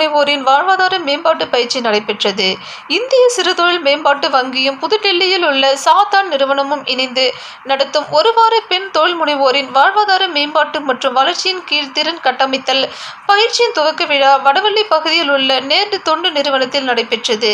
முனைவோரின் வாழ்வாதார மேம்பாட்டு பயிற்சி நடைபெற்றது. இந்திய சிறுதொழில் மேம்பாட்டு வங்கியும் புதுடெல்லியில் உள்ள சாத்தான் நிறுவனமும் இணைந்து நடத்தும் ஒரு வார பெண் தொழில் முனைவோரின் வாழ்வாதார மேம்பாட்டு மற்றும் வளர்ச்சியின் கீழ் திறன் கட்டமைத்தல் பயிற்சியின் துவக்க விழா வடவள்ளி பகுதியில் உள்ள நேர்டு தொண்டு நிறுவனத்தில் நடைபெற்றது.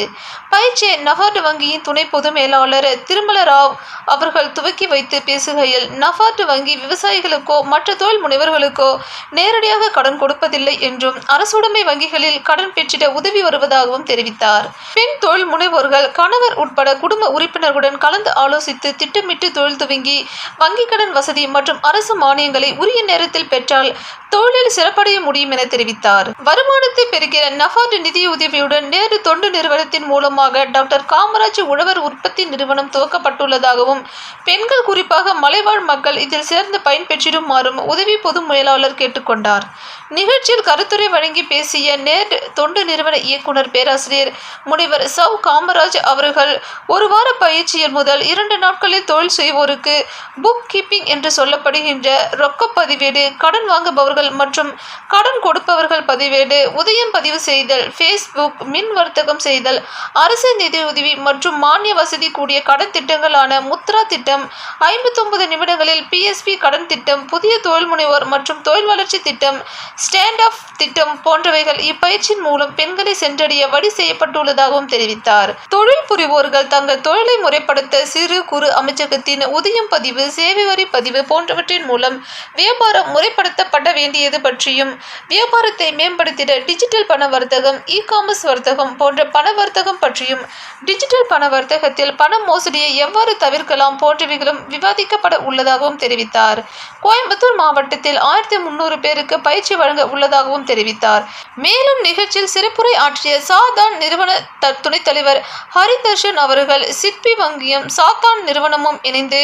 பயிற்சியை நபார்டு வங்கியின் துணை பொது மேலாளர் திருமல ராவ் அவர்கள் துவக்கி வைத்து பேசுகையில் நபார்டு வங்கி விவசாயிகளுக்கோ மற்ற தொழில் முனைவர்களுக்கோ நேரடியாக கடன் கொடுப்பதில்லை என்றும் அரசுடைமை வங்கிகளில் கடன் பெற்றிட உதவி வருவதாகவும் தெரிவித்தார். பெண் தொழில் முனைவோர்கள் கணவர் உட்பட குடும்ப உறுப்பினர்களுடன் கலந்து ஆலோசித்து திட்டமிட்டு தொழில் துவங்கி வங்கிக் கடன் வசதி மற்றும் அரசு மானியங்களை உரிய நேரத்தில் பெற்றால் தொழிலில் சிறப்படைய முடியும் என தெரிவித்தார். வருமானத்தை பெருகிற நபார்டு நிதியுதவியுடன் நேரு தொண்டு நிறுவனத்தின் மூலமாக டாக்டர் காமராஜ் உழவர் உற்பத்தி நிறுவனம் துவக்கப்பட்டுள்ளதாகவும் பெண்கள் குறிப்பாக மலைவாழ் மக்கள் இதில் சேர்ந்து பயன்பெற்றிடுமாறும் உதவி பொது மேலாளர் கேட்டுக்கொண்டார். நிகழ்ச்சியில் கருத்துரை வழங்கி பேசிய நேர் தொண்டு நிறுவன இயக்குனர் பேராசிரியர் முனைவர் சவ் காமராஜ் அவர்கள் ஒரு வார பயிற்சியில் முதல் இரண்டு நாட்களில் தொழில் செய்வோருக்கு புக் கீப்பிங் என்று சொல்லப்படுகின்ற ரொக்க பதிவேடு கடன் வாங்குபவர்கள் மற்றும் கடன் கொடுப்பவர்கள் பதிவேடு உதயம் பதிவு செய்தல் ஃபேஸ்புக் மின் வர்த்தகம் செய்தல் அரசு நிதியுதவி மற்றும் மானிய வசதி கூடிய கடன் திட்டங்களான முத்ரா திட்டம் ஐம்பத்தொன்பது நிமிடங்களில் பிஎஸ்பி கடன் திட்டம் புதிய தொழில் முனைவோர் மற்றும் தொழில் வளர்ச்சி திட்டம் ஸ்டாண்ட் அப் திட்டம் போன்றவைகள் இப்பயிர் இப்பயிற்சியின் மூலம் பெண்களை சென்றடைய வழி செய்யப்பட்டுள்ளதாகவும் தெரிவித்தார். தொழில் புரிவோர்கள் தங்கள் தொழிலை முறைப்படுத்த சிறு குறு அமைச்சகத்தின் உதயம் பதிவு சேவை வரி பதிவு போன்றவற்றின் மூலம் வியாபாரம் முறைப்படுத்தப்பட வேண்டியது பற்றியும் வியாபாரத்தை மேம்படுத்திட டிஜிட்டல் பண வர்த்தகம் இ காமர்ஸ் வர்த்தகம் போன்ற பண வர்த்தகம் பற்றியும் டிஜிட்டல் பண வர்த்தகத்தில் பண மோசடியை எவ்வாறு தவிர்க்கலாம் போன்றவைகளும் விவாதிக்கப்பட உள்ளதாகவும் தெரிவித்தார். கோயம்புத்தூர் மாவட்டத்தில் ஆயிரத்தி முன்னூறு பேருக்கு பயிற்சி வழங்க உள்ளதாகவும் தெரிவித்தார். மேலும் நிகழ்ச்சியில் சிறப்புரை ஆற்றிய சாதான் நிறுவன துணைத் தலைவர் ஹரிதர்ஷன் அவர்கள் சிட்பி வங்கியும் சாத்தான் நிறுவனமும் இணைந்து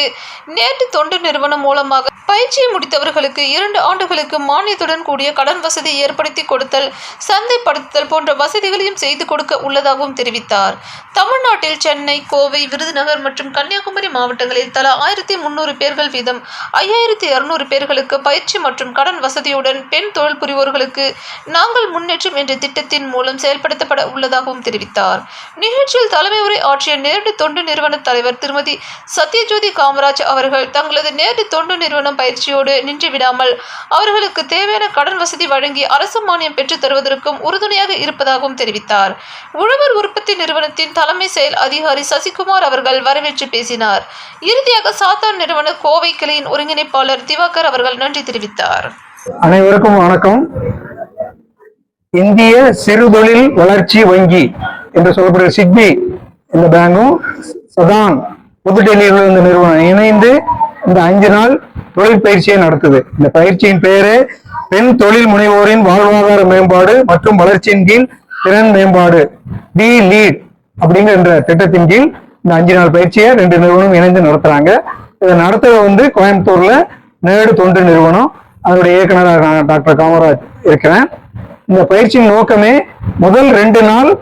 நேற்று தொண்டு நிறுவனம் மூலமாக பயிற்சியை முடித்தவர்களுக்கு இரண்டு ஆண்டுகளுக்கு மானியத்துடன் கூடிய கடன் வசதி ஏற்படுத்தி கொடுத்தல் சந்தைப்படுத்துதல் போன்ற வசதிகளையும் செய்து கொடுக்க உள்ளதாகவும் தெரிவித்தார். தமிழ்நாட்டில் சென்னை கோவை விருதுநகர் மற்றும் கன்னியாகுமரி மாவட்டங்களில் தலா ஆயிரத்தி முன்னூறு பேர்கள் வீதம் ஐயாயிரத்தி இருநூறு பேர்களுக்கு பயிற்சி மற்றும் கடன் வசதியுடன் பெண் தொழில் புரிவோர்களுக்கு நாங்கள் முன்னேற்றம் என்ற திட்டத்தின் மூலம் செயல்படுத்தப்பட உள்ளதாகவும் தெரிவித்தார். நிகழ்ச்சியில் தலைமை உரை ஆற்றிய நேரடி தொண்டு நிறுவன தலைவர் திருமதி சத்யஜோதி காமராஜ் அவர்கள் தங்களது நேரடி தொண்டு நிறுவனம் பயிற்சியோடு நின்று விடாமல் அவர்களுக்கு தேவையான கடன் வசதி வழங்கி அரசு மானியம் பெற்றுத் தருவதற்கும் உறுதுணையாக இருப்பதாகவும் தெரிவித்தார். உழவர் உற்பத்தி நிறுவனத்தின் தலைமை செயல் அதிகாரி சசிகுமார் அவர்கள் வரவேற்று பேசினார். இறுதியாக சாத்தான் நிறுவன கோவை கிளையின் ஒருங்கிணைப்பாளர் திவாகர் அவர்கள் நன்றி தெரிவித்தார். அனைவருக்கும் வணக்கம். இந்திய சிறுதொழில் வளர்ச்சி வங்கி என்று சொல்லப்படுகிற சிட்பி இந்த பேங்கும் சதான் புதுடெல்லியில் உள்ள இந்த நிறுவனம் இணைந்து இந்த அஞ்சு நாள் தொழில் பயிற்சியை நடத்துது. இந்த பயிற்சியின் பெயரே பெண் தொழில் முனைவோரின் வாழ்வாதார மேம்பாடு மற்றும் வளர்ச்சியின் கீழ் திறன் மேம்பாடு டி லீட் அப்படிங்கிற திட்டத்தின் கீழ் இந்த அஞ்சு நாள் பயிற்சியை ரெண்டு நிறுவனம் இணைந்து நடத்துறாங்க. இதை நடத்துறது வந்து கோயம்புத்தூர்ல நேடு தொண்டு நிறுவனம். அதனுடைய இயக்குனராக நான் டாக்டர் காமராஜ் இருக்கிறேன். இந்த பயிற்சியின் நோக்கமே முதல் ரெண்டு நாள்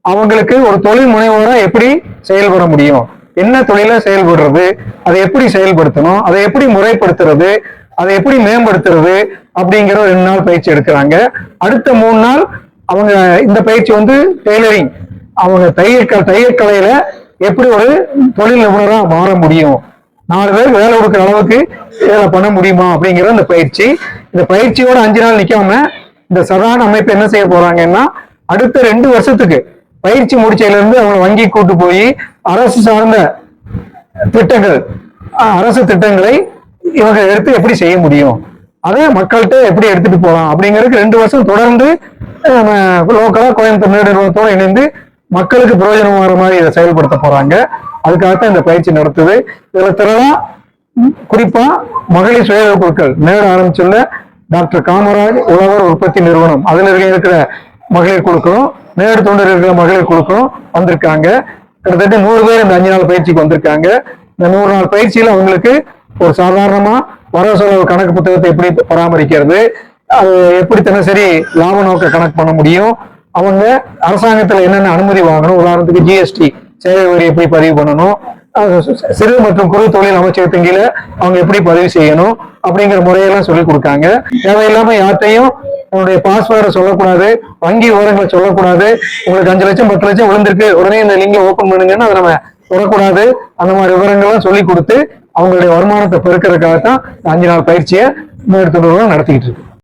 அவங்களுக்கு ஒரு தொழில் முனைவோரா எப்படி செயல்பட முடியும்? என்ன தொழில செயல்படுறது? அதை எப்படி செயல்படுத்தணும்? அதை எப்படி முறைப்படுத்துறது? அதை எப்படி மேம்படுத்துறது? அப்படிங்கிற ரெண்டு நாள் பயிற்சி எடுக்கிறாங்க. அடுத்த மூணு நாள் அவங்க இந்த பயிற்சி வந்து டெய்லரிங் அவங்க தையல் க- தையல் கலையில எப்படி ஒரு தொழில் நிபுணராக மாற முடியும்? நாலு பேர் வேலை கொடுக்குற அளவுக்கு வேலை பண்ண முடியுமா? அப்படிங்கிற இந்த பயிற்சி. இந்த பயிற்சியோட அஞ்சு நாள் நிற்காம இந்த சதான அமைப்பு என்ன செய்ய போறாங்கன்னா அடுத்த ரெண்டு வருஷத்துக்கு பயிற்சி முடிச்சதுல இருந்து அவங்க வங்கி கூட்டு போய் அரசு சார்ந்த திட்டங்கள் அரசு திட்டங்களை இவங்க எடுத்து எப்படி செய்ய முடியும்? அதை மக்கள்கிட்ட எப்படி எடுத்துட்டு போகலாம்? அப்படிங்கிறதுக்கு ரெண்டு வருஷம் தொடர்ந்து லோக்கலா கோயம்புத்தூர் நேரு நிறுவனத்தோட இணைந்து மக்களுக்கு பிரயோஜனம் வர மாதிரி இதை செயல்படுத்த போறாங்க. அதுக்காகத்தான் இந்த பயிற்சி நடத்துது. இதுல திறனா குறிப்பா மகளிர் சுய பொருட்கள் குழுக்கள் நேர ஆரம்பிச்சுள்ள டாக்டர் காமராஜ் உழவர் உற்பத்தி நிறுவனம். அதில் இருக்க- இருக்கிற மகளிர் குழுக்களும் மேடு தொண்டர் இருக்கிற மகளிர் குழுக்களும் வந்திருக்காங்க. கிட்டத்தட்ட நூறு பேர் இந்த அஞ்சு நாள் பயிற்சிக்கு வந்திருக்காங்க. இந்த நூறு நாள் பயிற்சியில் அவங்களுக்கு ஒரு சாதாரணமாக வரவு செலவு கணக்கு புத்தகத்தை எப்படி பராமரிக்கிறது அது எப்படி தினசரி லாப நோக்க கணக்கு பண்ண முடியும் அவங்க அரசாங்கத்தில் என்னென்ன அனுமதி வாங்கணும் உதாரணத்துக்கு ஜிஎஸ்டி சேவை வரி எப்படி பதிவு பண்ணணும் சிறு மற்றும் குறு தொழில் அமைச்சகத்தின் கீழே அவங்க எப்படி பதிவு செய்யணும் அப்படிங்கிற முறையெல்லாம் சொல்லி கொடுக்காங்க. தேவையில்லாம யார்ட்டையும் உங்களுடைய பாஸ்வேர்டை சொல்லக்கூடாது வங்கி விவரங்களை சொல்லக்கூடாது. உங்களுக்கு அஞ்சு லட்சம் பத்து லட்சம் விழுந்திருக்கு உடனே இந்த லிங்கை ஓபன் பண்ணுங்கன்னு அதை நம்ம தொடக்கூடாது அந்த மாதிரி விவரங்கள்லாம் சொல்லி கொடுத்து அவங்களுடைய வருமானத்தை பெருக்கிறதுக்காகத்தான் தான் அஞ்சு நாள் பயிற்சியை முன்னெடுத்து நடத்திக்கிட்டு இருக்கு